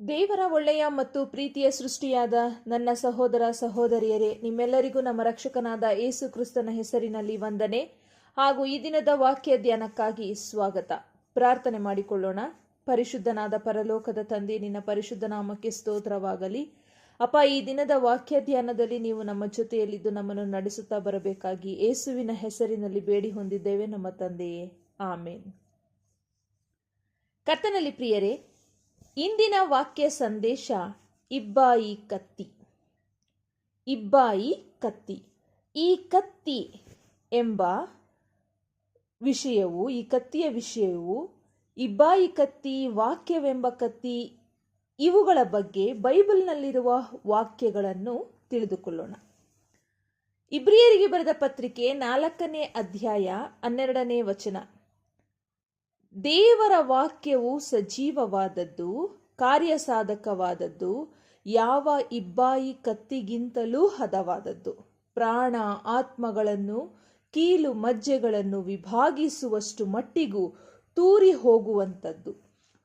ದೇವರ ಒಳ್ಳೆಯ ಮತ್ತು ಪ್ರೀತಿಯ ಸೃಷ್ಟಿಯಾದ ನನ್ನ ಸಹೋದರ ಸಹೋದರಿಯರೇ, ನಿಮ್ಮೆಲ್ಲರಿಗೂ ನಮ್ಮ ರಕ್ಷಕನಾದ ಏಸು ಕ್ರಿಸ್ತನ ಹೆಸರಿನಲ್ಲಿ ವಂದನೆ ಹಾಗೂ ಈ ದಿನದ ವಾಕ್ಯ ಧ್ಯಾನಕ್ಕಾಗಿ ಸ್ವಾಗತ. ಪ್ರಾರ್ಥನೆ ಮಾಡಿಕೊಳ್ಳೋಣ. ಪರಿಶುದ್ಧನಾದ ಪರಲೋಕದ ತಂದೆ, ನಿನ್ನ ಪರಿಶುದ್ಧ ನಾಮಕ್ಕೆ ಸ್ತೋತ್ರವಾಗಲಿ. ಅಪ್ಪ, ಈ ದಿನದ ವಾಕ್ಯ ಧ್ಯಾನದಲ್ಲಿ ನೀವು ನಮ್ಮ ಜೊತೆಯಲ್ಲಿದ್ದು ನಮ್ಮನ್ನು ನಡೆಸುತ್ತಾ ಬರಬೇಕಾಗಿ ಏಸುವಿನ ಹೆಸರಿನಲ್ಲಿ ಬೇಡಿ ಹೊಂದಿದ್ದೇವೆ, ನಮ್ಮ ತಂದೆಯೇ. ಆಮೇನ್. ಕರ್ತನಲ್ಲಿ ಪ್ರಿಯರೇ ಇಂದಿನ ವಾಕ್ಯ ಸಂದೇಶ ಇಬ್ಬಾಯಿ ಕತ್ತಿ. ಇಬ್ಬಾಯಿ ಕತ್ತಿ. ಈ ಕತ್ತಿ ಎಂಬ ವಿಷಯವು, ಈ ಕತ್ತಿಯ ವಿಷಯವು ಇಬ್ಬಾಯಿ ಕತ್ತಿ, ವಾಕ್ಯವೆಂಬ ಕತ್ತಿ, ಇವುಗಳ ಬಗ್ಗೆ ಬೈಬಲ್ನಲ್ಲಿರುವ ವಾಕ್ಯಗಳನ್ನು ತಿಳಿದುಕೊಳ್ಳೋಣ. ಇಬ್ರಿಯರಿಗೆ ಬರೆದ ಪತ್ರಿಕೆ ನಾಲ್ಕನೇ ಅಧ್ಯಾಯ ಹನ್ನೆರಡನೇ ವಚನ. ದೇವರ ವಾಕ್ಯವು ಸಜೀವವಾದದ್ದು, ಕಾರ್ಯಸಾಧಕವಾದದ್ದು, ಯಾವ ಇಬ್ಬಾಯಿ ಕತ್ತಿಗಿಂತಲೂ ಹದವಾದದ್ದು. ಪ್ರಾಣ ಆತ್ಮಗಳನ್ನು, ಕೀಲು ಮಜ್ಜೆಗಳನ್ನು ವಿಭಾಗಿಸುವಷ್ಟು ಮಟ್ಟಿಗೂ ತೂರಿ ಹೋಗುವಂಥದ್ದು.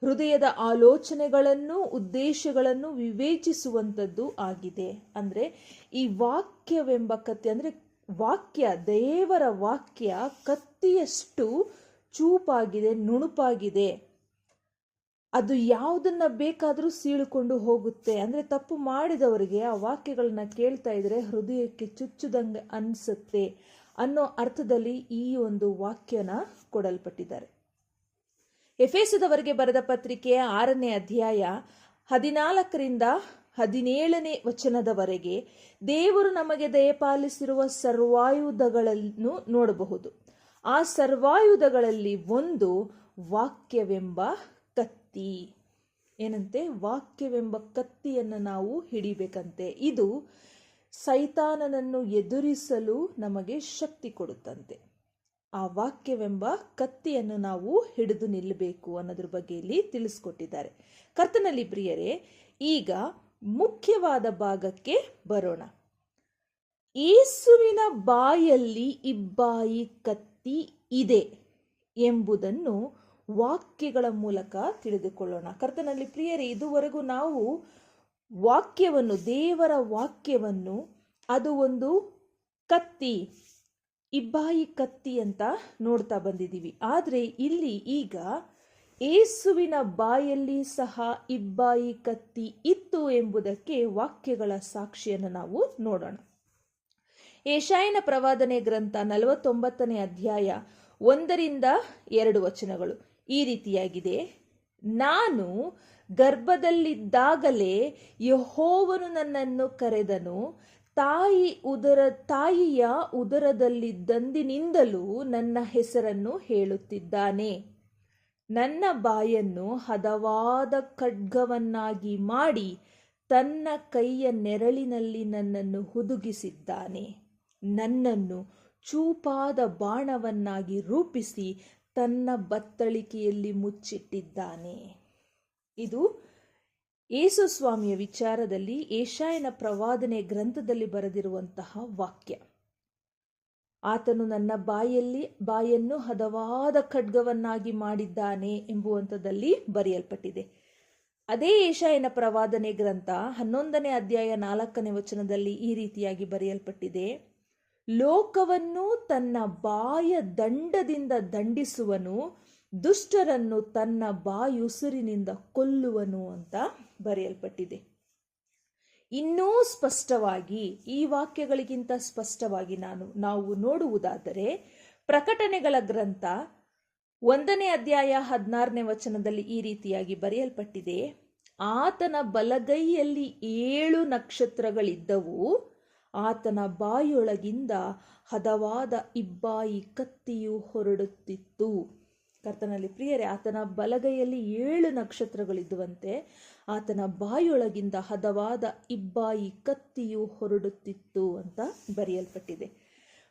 ಹೃದಯದ ಆಲೋಚನೆಗಳನ್ನು ಉದ್ದೇಶಗಳನ್ನು ವಿವೇಚಿಸುವಂಥದ್ದು ಆಗಿದೆ. ಅಂದರೆ ಈ ವಾಕ್ಯವೆಂಬ ಕತ್ತಿ, ಅಂದರೆ ವಾಕ್ಯ, ದೇವರ ವಾಕ್ಯ ಕತ್ತಿಯಷ್ಟು ಚೂಪಾಗಿದೆ, ನುಣುಪಾಗಿದೆ. ಅದು ಯಾವುದನ್ನ ಬೇಕಾದರೂ ಸೀಳುಕೊಂಡು ಹೋಗುತ್ತೆ. ಅಂದರೆ ತಪ್ಪು ಮಾಡಿದವರಿಗೆ ಆ ವಾಕ್ಯಗಳನ್ನ ಕೇಳ್ತಾ ಇದ್ರೆ ಹೃದಯಕ್ಕೆ ಚುಚ್ಚುದಂಗೆ ಅನಿಸುತ್ತೆ ಅನ್ನೋ ಅರ್ಥದಲ್ಲಿ ಈ ಒಂದು ವಾಕ್ಯನ ಕೊಡಲ್ಪಟ್ಟಿದ್ದಾರೆ. ಎಫೇಸದವರಿಗೆ ಬರೆದ ಪತ್ರಿಕೆಯ ಆರನೇ ಅಧ್ಯಾಯ ಹದಿನಾಲ್ಕರಿಂದ ಹದಿನೇಳನೇ ವಚನದವರೆಗೆ ದೇವರು ನಮಗೆ ದಯಪಾಲಿಸಿರುವ ಸರ್ವಾಯುಧಗಳನ್ನು ನೋಡಬಹುದು. ಆ ಸರ್ವಾಯುಧಗಳಲ್ಲಿ ಒಂದು ವಾಕ್ಯವೆಂಬ ಕತ್ತಿ. ಏನಂತೆ? ವಾಕ್ಯವೆಂಬ ಕತ್ತಿಯನ್ನು ನಾವು ಹಿಡಿಬೇಕಂತೆ. ಇದು ಸೈತಾನನನ್ನು ಎದುರಿಸಲು ನಮಗೆ ಶಕ್ತಿ ಕೊಡುತ್ತಂತೆ. ಆ ವಾಕ್ಯವೆಂಬ ಕತ್ತಿಯನ್ನು ನಾವು ಹಿಡಿದು ನಿಲ್ಲಬೇಕು ಅನ್ನೋದ್ರ ಬಗ್ಗೆ ಇಲ್ಲಿ ತಿಳಿಸ್ಕೊಟ್ಟಿದ್ದಾರೆ. ಕರ್ತನಲ್ಲಿ ಪ್ರಿಯರೇ, ಈಗ ಮುಖ್ಯವಾದ ಭಾಗಕ್ಕೆ ಬರೋಣ. ಏಸುವಿನ ಬಾಯಲ್ಲಿ ಇಬ್ಬಾಯಿ ಕತ್ತಿ. ಇದೆ ಎಂಬುದನ್ನು ವಾಕ್ಯಗಳ ಮೂಲಕ ತಿಳಿದುಕೊಳ್ಳೋಣ. ಕರ್ತನಲ್ಲಿ ಪ್ರಿಯರೇ, ಇದುವರೆಗೂ ನಾವು ವಾಕ್ಯವನ್ನು, ದೇವರ ವಾಕ್ಯವನ್ನು, ಅದು ಒಂದು ಕತ್ತಿ, ಇಬ್ಬಾಯಿ ಕತ್ತಿ ಅಂತ ನೋಡ್ತಾ ಬಂದಿದ್ದೀವಿ. ಆದರೆ ಇಲ್ಲಿ ಈಗ ಏಸುವಿನ ಬಾಯಲ್ಲಿ ಸಹ ಇಬ್ಬಾಯಿ ಕತ್ತಿ ಇತ್ತು ಎಂಬುದಕ್ಕೆ ವಾಕ್ಯಗಳ ಸಾಕ್ಷಿಯನ್ನು ನಾವು ನೋಡೋಣ. ಏಷಾಯನ ಪ್ರವಾದನೆ ಗ್ರಂಥ ನಲವತ್ತೊಂಬತ್ತನೇ ಅಧ್ಯಾಯ ಒಂದರಿಂದ ಎರಡು ವಚನಗಳು. ಈ ರೀತಿಯಾಗಿದೆ. ನಾನು ಗರ್ಭದಲ್ಲಿದ್ದಾಗಲೇ ಯಹೋವನು ನನ್ನನ್ನು ಕರೆದನು. ತಾಯಿ ಉದರ, ತಾಯಿಯ ಉದರದಲ್ಲಿದ್ದಂದಿನಿಂದಲೂ ನನ್ನ ಹೆಸರನ್ನು ಹೇಳುತ್ತಿದ್ದಾನೆ. ನನ್ನ ಬಾಯನ್ನು ಹದವಾದ ಖಡ್ಗವನ್ನಾಗಿ ಮಾಡಿ ತನ್ನ ಕೈಯ ನೆರಳಿನಲ್ಲಿ ನನ್ನನ್ನು ಹುದುಗಿಸಿದ್ದಾನೆ. ನನ್ನನ್ನು ಚೂಪಾದ ಬಾಣವನ್ನಾಗಿ ರೂಪಿಸಿ ತನ್ನ ಬತ್ತಳಿಕೆಯಲ್ಲಿ ಮುಚ್ಚಿಟ್ಟಿದ್ದಾನೆ. ಇದು ಯೇಸು ಸ್ವಾಮಿಯ ವಿಚಾರದಲ್ಲಿ ಏಷಾಯನ ಪ್ರವಾದನೆ ಗ್ರಂಥದಲ್ಲಿ ಬರೆದಿರುವಂತಹ ವಾಕ್ಯ. ಆತನು ನನ್ನ ಬಾಯಲ್ಲಿ ಬಾಯನ್ನು ಹದವಾದ ಖಡ್ಗವನ್ನಾಗಿ ಮಾಡಿದ್ದಾನೆ ಎಂಬುವಂಥದ್ದಲ್ಲಿ ಬರೆಯಲ್ಪಟ್ಟಿದೆ. ಅದೇ ಏಷಾಯನ ಪ್ರವಾದನೆ ಗ್ರಂಥ ಹನ್ನೊಂದನೇ ಅಧ್ಯಾಯ ನಾಲ್ಕನೇ ವಚನದಲ್ಲಿ ಈ ರೀತಿಯಾಗಿ ಬರೆಯಲ್ಪಟ್ಟಿದೆ. ಲೋಕವನ್ನು ತನ್ನ ಬಾಯ ದಂಡದಿಂದ ದಂಡಿಸುವನು, ದುಷ್ಟರನ್ನು ತನ್ನ ಬಾಯುಸಿರಿನಿಂದ ಕೊಲ್ಲುವನು ಅಂತ ಬರೆಯಲ್ಪಟ್ಟಿದೆ. ಇನ್ನೂ ಸ್ಪಷ್ಟವಾಗಿ, ಈ ವಾಕ್ಯಗಳಿಗಿಂತ ಸ್ಪಷ್ಟವಾಗಿ ನಾನು, ನಾವು ನೋಡುವುದಾದರೆ ಪ್ರಕಟಣೆಗಳ ಗ್ರಂಥ ಒಂದನೇ ಅಧ್ಯಾಯ ಹದಿನಾರನೇ ವಚನದಲ್ಲಿ ಈ ರೀತಿಯಾಗಿ ಬರೆಯಲ್ಪಟ್ಟಿದೆ. ಆತನ ಬಲಗೈಯಲ್ಲಿ ಏಳು ನಕ್ಷತ್ರಗಳಿದ್ದವು. ಆತನ ಬಾಯಿಯೊಳಗಿಂದ ಹದವಾದ ಇಬ್ಬಾಯಿ ಕತ್ತಿಯು ಹೊರಡುತ್ತಿತ್ತು. ಕರ್ತನಲ್ಲಿ ಪ್ರಿಯರೇ, ಆತನ ಬಲಗೈಯಲ್ಲಿ ಏಳು ನಕ್ಷತ್ರಗಳಿದ್ದುವಂತೆ ಆತನ ಬಾಯಿಯೊಳಗಿಂದ ಹದವಾದ ಇಬ್ಬಾಯಿ ಕತ್ತಿಯು ಹೊರಡುತ್ತಿತ್ತು ಅಂತ ಬರೆಯಲ್ಪಟ್ಟಿದೆ.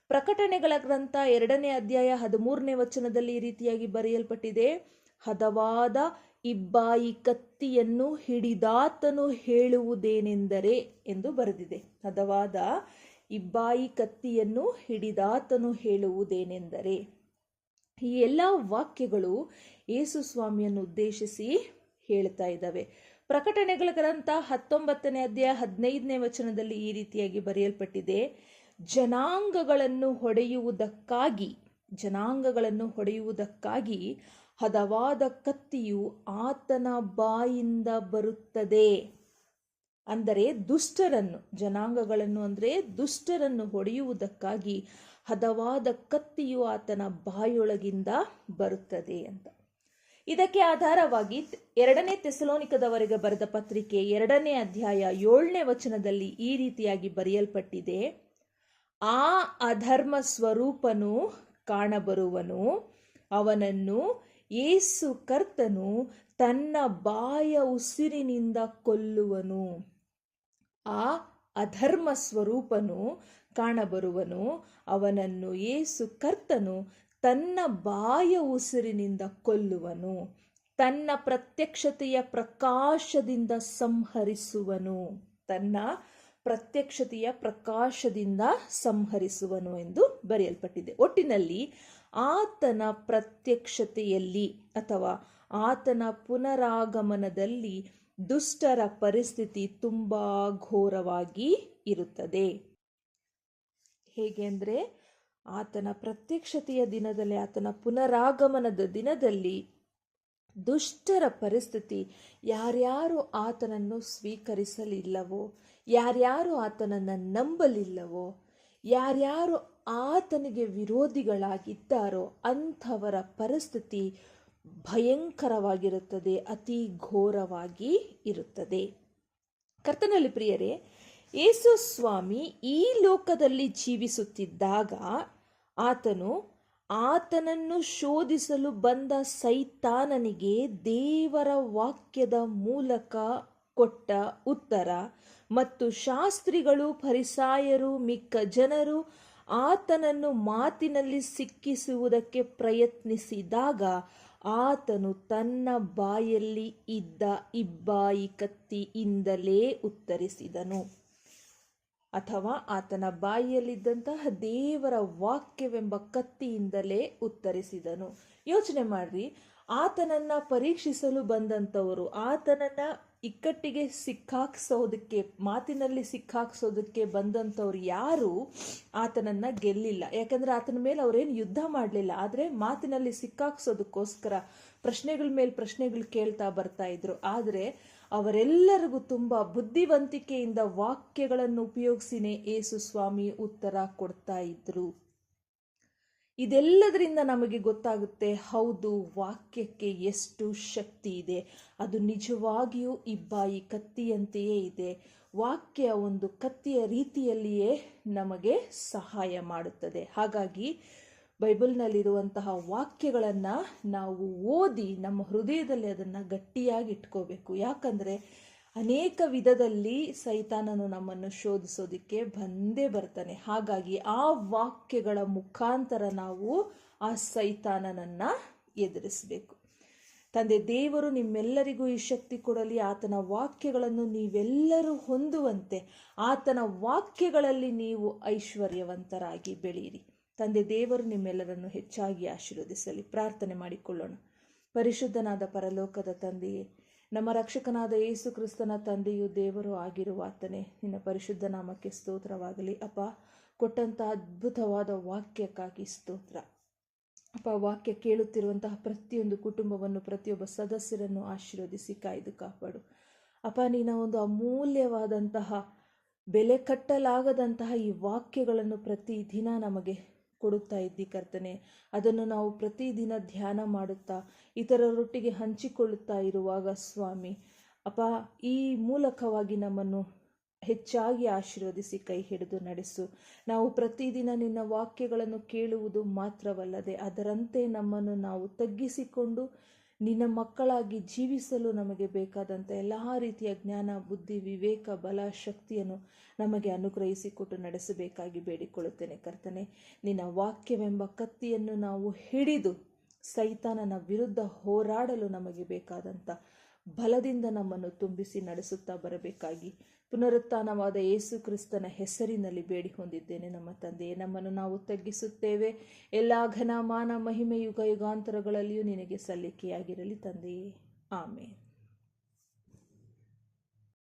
ಪ್ರಕಟಣೆಗಳ ಗ್ರಂಥ ಎರಡನೇ ಅಧ್ಯಾಯ ಹದಿಮೂರನೇ ವಚನದಲ್ಲಿ ಈ ರೀತಿಯಾಗಿ ಬರೆಯಲ್ಪಟ್ಟಿದೆ. ಹದವಾದ ಇಬ್ಬಾಯಿ ಕತ್ತಿಯನ್ನು ಹಿಡಿದಾತನು ಹೇಳುವುದೇನೆಂದರೆ ಎಂದು ಬರೆದಿದೆ. ಹದವಾದ, ಇಬ್ಬಾಯಿ ಕತ್ತಿಯನ್ನು ಹಿಡಿದಾತನು ಹೇಳುವುದೇನೆಂದರೆ, ಈ ಎಲ್ಲ ವಾಕ್ಯಗಳು ಯೇಸು ಸ್ವಾಮಿಯನ್ನು ಉದ್ದೇಶಿಸಿ ಹೇಳ್ತಾ ಇದ್ದಾವೆ. ಪ್ರಕಟಣೆಗಳ ಗ್ರಂಥ ಹತ್ತೊಂಬತ್ತನೇ ಅಧ್ಯಾಯ ಹದಿನೈದನೇ ವಚನದಲ್ಲಿ ಈ ರೀತಿಯಾಗಿ ಬರೆಯಲ್ಪಟ್ಟಿದೆ. ಜನಾಂಗಗಳನ್ನು ಹೊಡೆಯುವುದಕ್ಕಾಗಿ ಜನಾಂಗಗಳನ್ನು ಹೊಡೆಯುವುದಕ್ಕಾಗಿ ಹದವಾದ ಕತ್ತಿಯು ಆತನ ಬಾಯಿಂದ ಬರುತ್ತದೆ. ಅಂದರೆ ದುಷ್ಟರನ್ನು, ಜನಾಂಗಗಳನ್ನು ಅಂದರೆ ದುಷ್ಟರನ್ನು ಹೊಡೆಯುವುದಕ್ಕಾಗಿ ಹದವಾದ ಕತ್ತಿಯು ಆತನ ಬಾಯೊಳಗಿಂದ ಬರುತ್ತದೆ ಅಂತ. ಇದಕ್ಕೆ ಆಧಾರವಾಗಿ ಎರಡನೇ ತೆಸಲೋನಿಕದವರೆಗೆ ಬರೆದ ಪತ್ರಿಕೆ ಎರಡನೇ ಅಧ್ಯಾಯ ಏಳನೇ ವಚನದಲ್ಲಿ ಈ ರೀತಿಯಾಗಿ ಬರೆಯಲ್ಪಟ್ಟಿದೆ. ಆ ಅಧರ್ಮ ಸ್ವರೂಪನು ಕಾಣಬರುವನು, ಅವನನ್ನು ಏಸು ಕರ್ತನು ತನ್ನ ಬಾಯ ಉಸಿರಿನಿಂದ ಕೊಲ್ಲುವನು. ಆ ಅಧರ್ಮ ಸ್ವರೂಪನು ಕಾಣಬರುವನು. ಅವನನ್ನು ಏಸು ಕರ್ತನು ತನ್ನ ಬಾಯ ಉಸಿರಿನಿಂದ ಕೊಲ್ಲುವನು. ತನ್ನ ಪ್ರತ್ಯಕ್ಷತೆಯ ಪ್ರಕಾಶದಿಂದ ಸಂಹರಿಸುವನು. ತನ್ನ ಪ್ರತ್ಯಕ್ಷತೆಯ ಪ್ರಕಾಶದಿಂದ ಸಂಹರಿಸುವನು ಎಂದು ಬರೆಯಲ್ಪಟ್ಟಿದೆ. ಒಟ್ಟಿನಲ್ಲಿ ಆತನ ಪ್ರತ್ಯಕ್ಷತೆಯಲ್ಲಿ ಅಥವಾ ಆತನ ಪುನರಾಗಮನದಲ್ಲಿ ದುಷ್ಟರ ಪರಿಸ್ಥಿತಿ ತುಂಬ ಘೋರವಾಗಿ ಇರುತ್ತದೆ. ಹೇಗೆಂದರೆ ಆತನ ಪ್ರತ್ಯಕ್ಷತೆಯ ದಿನದಲ್ಲಿ, ಆತನ ಪುನರಾಗಮನದ ದಿನದಲ್ಲಿ ದುಷ್ಟರ ಪರಿಸ್ಥಿತಿ ಯಾರ್ಯಾರು ಆತನನ್ನು ಸ್ವೀಕರಿಸಲಿಲ್ಲವೋ, ಯಾರ್ಯಾರು ಆತನನ್ನು ನಂಬಲಿಲ್ಲವೋ, ಯಾರ್ಯಾರು ಆತನಿಗೆ ವಿರೋಧಿಗಳಾಗಿದ್ದಾರೋ ಅಂಥವರ ಪರಿಸ್ಥಿತಿ ಭಯಂಕರವಾಗಿರುತ್ತದೆ, ಅತಿ ಘೋರವಾಗಿ ಇರುತ್ತದೆ. ಕರ್ತನಲ್ಲಿ ಪ್ರಿಯರೇ, ಯೇಸು ಸ್ವಾಮಿ ಈ ಲೋಕದಲ್ಲಿ ಜೀವಿಸುತ್ತಿದ್ದಾಗ ಆತನು ಆತನನ್ನು ಶೋಧಿಸಲು ಬಂದ ಸೈತಾನನಿಗೆ ದೇವರ ವಾಕ್ಯದ ಮೂಲಕ ಕೊಟ್ಟ ಉತ್ತರ. ಮತ್ತು ಶಾಸ್ತ್ರಿಗಳು ಪರಿಸಾಯರು ಮಿಕ್ಕ ಜನರು ಆತನನ್ನು ಮಾತಿನಲ್ಲಿ ಸಿಕ್ಕಿಸುವುದಕ್ಕೆ ಪ್ರಯತ್ನಿಸಿದಾಗ ಆತನು ತನ್ನ ಬಾಯಲ್ಲಿ ಇದ್ದ ಇಬ್ಬಾಯಿ ಕತ್ತಿಯಿಂದಲೇ ಉತ್ತರಿಸಿದನು. ಅಥವಾ ಆತನ ಬಾಯಿಯಲ್ಲಿದ್ದಂತಹ ದೇವರ ವಾಕ್ಯವೆಂಬ ಕತ್ತಿಯಿಂದಲೇ ಉತ್ತರಿಸಿದನು. ಯೋಚನೆ ಮಾಡ್ರಿ, ಆತನನ್ನ ಪರೀಕ್ಷಿಸಲು ಬಂದಂಥವರು, ಆತನನ್ನ ಇಕ್ಕಟ್ಟಿಗೆ ಸಿಕ್ಕಾಕ್ಸೋದಕ್ಕೆ, ಮಾತಿನಲ್ಲಿ ಸಿಕ್ಕಾಕ್ಸೋದಕ್ಕೆ ಬಂದಂಥವ್ರು ಯಾರು ಆತನನ್ನ ಗೆಲ್ಲಿಲ್ಲ. ಯಾಕಂದ್ರೆ ಆತನ ಮೇಲೆ ಅವರೇನು ಯುದ್ಧ ಮಾಡಲಿಲ್ಲ. ಆದರೆ ಮಾತಿನಲ್ಲಿ ಸಿಕ್ಕಾಕ್ಸೋದಕ್ಕೋಸ್ಕರ ಪ್ರಶ್ನೆಗಳ ಮೇಲೆ ಪ್ರಶ್ನೆಗಳು ಕೇಳ್ತಾ ಬರ್ತಾ ಇದ್ರು. ಆದರೆ ಅವರೆಲ್ಲರಿಗೂ ತುಂಬ ಬುದ್ಧಿವಂತಿಕೆಯಿಂದ ವಾಕ್ಯಗಳನ್ನು ಉಪಯೋಗಿಸಿನೇ ಏಸು ಸ್ವಾಮಿ ಉತ್ತರ ಕೊಡ್ತಾ ಇದ್ರು. ಇದೆಲ್ಲದರಿಂದ ನಮಗೆ ಗೊತ್ತಾಗುತ್ತೆ ಹೌದು, ವಾಕ್ಯಕ್ಕೆ ಎಷ್ಟು ಶಕ್ತಿ ಇದೆ. ಅದು ನಿಜವಾಗಿಯೂ ಇಬ್ಬಾಯಿ ಕತ್ತಿಯಂತೆಯೇ ಇದೆ. ವಾಕ್ಯ ಒಂದು ಕತ್ತಿಯ ರೀತಿಯಲ್ಲಿಯೇ ನಮಗೆ ಸಹಾಯ ಮಾಡುತ್ತದೆ. ಹಾಗಾಗಿ ಬೈಬಲ್ನಲ್ಲಿರುವಂತಹ ವಾಕ್ಯಗಳನ್ನು ನಾವು ಓದಿ ನಮ್ಮ ಹೃದಯದಲ್ಲಿ ಅದನ್ನು ಗಟ್ಟಿಯಾಗಿ ಇಟ್ಕೋಬೇಕು. ಯಾಕಂದರೆ ಅನೇಕ ವಿಧದಲ್ಲಿ ಸೈತಾನನು ನಮ್ಮನ್ನು ಶೋಧಿಸೋದಕ್ಕೆ ಬಂದೇ ಬರ್ತಾನೆ. ಹಾಗಾಗಿ ಆ ವಾಕ್ಯಗಳ ಮುಖಾಂತರ ನಾವು ಆ ಸೈತಾನನನ್ನು ಎದುರಿಸಬೇಕು. ತಂದೆ, ದೇವರು ನಿಮ್ಮೆಲ್ಲರಿಗೂ ಈ ಶಕ್ತಿ ಕೊಡಲಿ. ಆತನ ವಾಕ್ಯಗಳನ್ನು ನೀವೆಲ್ಲರೂ ಹೊಂದುವಂತೆ ಆತನ ವಾಕ್ಯಗಳಲ್ಲಿ ನೀವು ಐಶ್ವರ್ಯವಂತರಾಗಿ ಬೆಳೆಯಿರಿ ತಂದೆ, ದೇವರು ನಿಮ್ಮೆಲ್ಲರನ್ನು ಹೆಚ್ಚಾಗಿ ಆಶೀರ್ವದಿಸಲಿ. ಪ್ರಾರ್ಥನೆ ಮಾಡಿಕೊಳ್ಳೋಣ. ಪರಿಶುದ್ಧನಾದ ಪರಲೋಕದ ತಂದೆಯೇ ನಮ್ಮ ರಕ್ಷಕನಾದ ಯೇಸು ಕ್ರಿಸ್ತನ ತಂದೆಯು ದೇವರು ಆಗಿರುವ ಆತನೇ ನಿನ್ನ ಪರಿಶುದ್ಧ ನಾಮಕ್ಕೆ ಸ್ತೋತ್ರವಾಗಲಿ. ಅಪ್ಪ ಕೊಟ್ಟಂಥ ಅದ್ಭುತವಾದ ವಾಕ್ಯಕ್ಕಾಗಿ ಸ್ತೋತ್ರ. ಅಪ್ಪ, ವಾಕ್ಯ ಕೇಳುತ್ತಿರುವಂತಹ ಪ್ರತಿಯೊಂದು ಕುಟುಂಬವನ್ನು, ಪ್ರತಿಯೊಬ್ಬ ಸದಸ್ಯರನ್ನು ಆಶೀರ್ವದಿಸಿ, ಕಾಯ್ದು ಕಾಪಾಡು. ಅಪ್ಪ, ನಿನ್ನ ಒಂದು ಅಮೂಲ್ಯವಾದಂತಹ, ಬೆಲೆ ಕಟ್ಟಲಾಗದಂತಹ ಈ ವಾಕ್ಯಗಳನ್ನು ಪ್ರತಿ ದಿನ ನಮಗೆ ಕೊಡುತ್ತಾ ಇದ್ದಿ ಕರ್ತನೆ. ಅದನ್ನು ನಾವು ಪ್ರತಿದಿನ ಧ್ಯಾನ ಮಾಡುತ್ತಾ, ಇತರರೊಟ್ಟಿಗೆ ಹಂಚಿಕೊಳ್ಳುತ್ತಾ ಇರುವಾಗ ಸ್ವಾಮಿ, ಅಪ್ಪ, ಈ ಮೂಲಕವಾಗಿ ನಮ್ಮನ್ನು ಹೆಚ್ಚಾಗಿ ಆಶೀರ್ವದಿಸಿ ಕೈ ಹಿಡಿದು ನಡೆಸು. ನಾವು ಪ್ರತಿದಿನ ನಿನ್ನ ವಾಕ್ಯಗಳನ್ನು ಕೇಳುವುದು ಮಾತ್ರವಲ್ಲದೆ ಅದರಂತೆ ನಮ್ಮನ್ನು ನಾವು ತಗ್ಗಿಸಿಕೊಂಡು ನಿನ್ನ ಮಕ್ಕಳಾಗಿ ಜೀವಿಸಲು ನಮಗೆ ಬೇಕಾದಂಥ ಎಲ್ಲ ರೀತಿಯ ಜ್ಞಾನ, ಬುದ್ಧಿ, ವಿವೇಕ, ಬಲ, ಶಕ್ತಿಯನ್ನು ನಮಗೆ ಅನುಗ್ರಹಿಸಿಕೊಟ್ಟು ನಡೆಸಬೇಕಾಗಿ ಬೇಡಿಕೊಳ್ಳುತ್ತೇನೆ ಕರ್ತನೆ. ನಿನ್ನ ವಾಕ್ಯವೆಂಬ ಕತ್ತಿಯನ್ನು ನಾವು ಹಿಡಿದು ಸೈತಾನನ ವಿರುದ್ಧ ಹೋರಾಡಲು ನಮಗೆ ಬೇಕಾದಂಥ ಬಲದಿಂದ ನಮ್ಮನ್ನು ತುಂಬಿಸಿ ನಡೆಸುತ್ತಾ ಬರಬೇಕಾಗಿ ಪುನರುತ್ಥಾನವಾದ ಯೇಸು ಕ್ರಿಸ್ತನ ಹೆಸರಿನಲ್ಲಿ ಬೇಡಿ ಹೊಂದಿದ್ದೇನೆ ನಮ್ಮ ತಂದೆಯೇ, ನಮ್ಮನ್ನು ನಾವು ತಗ್ಗಿಸುತ್ತೇವೆ. ಎಲ್ಲ ಘನ ಮಾನ ಮಹಿಮೆ ಯುಗ ಯುಗಾಂತರಗಳಲ್ಲಿಯೂ ನಿನಗೆ ಸಲ್ಲಿಕೆಯಾಗಿರಲಿ ತಂದೆಯೇ. ಆಮೇಲೆ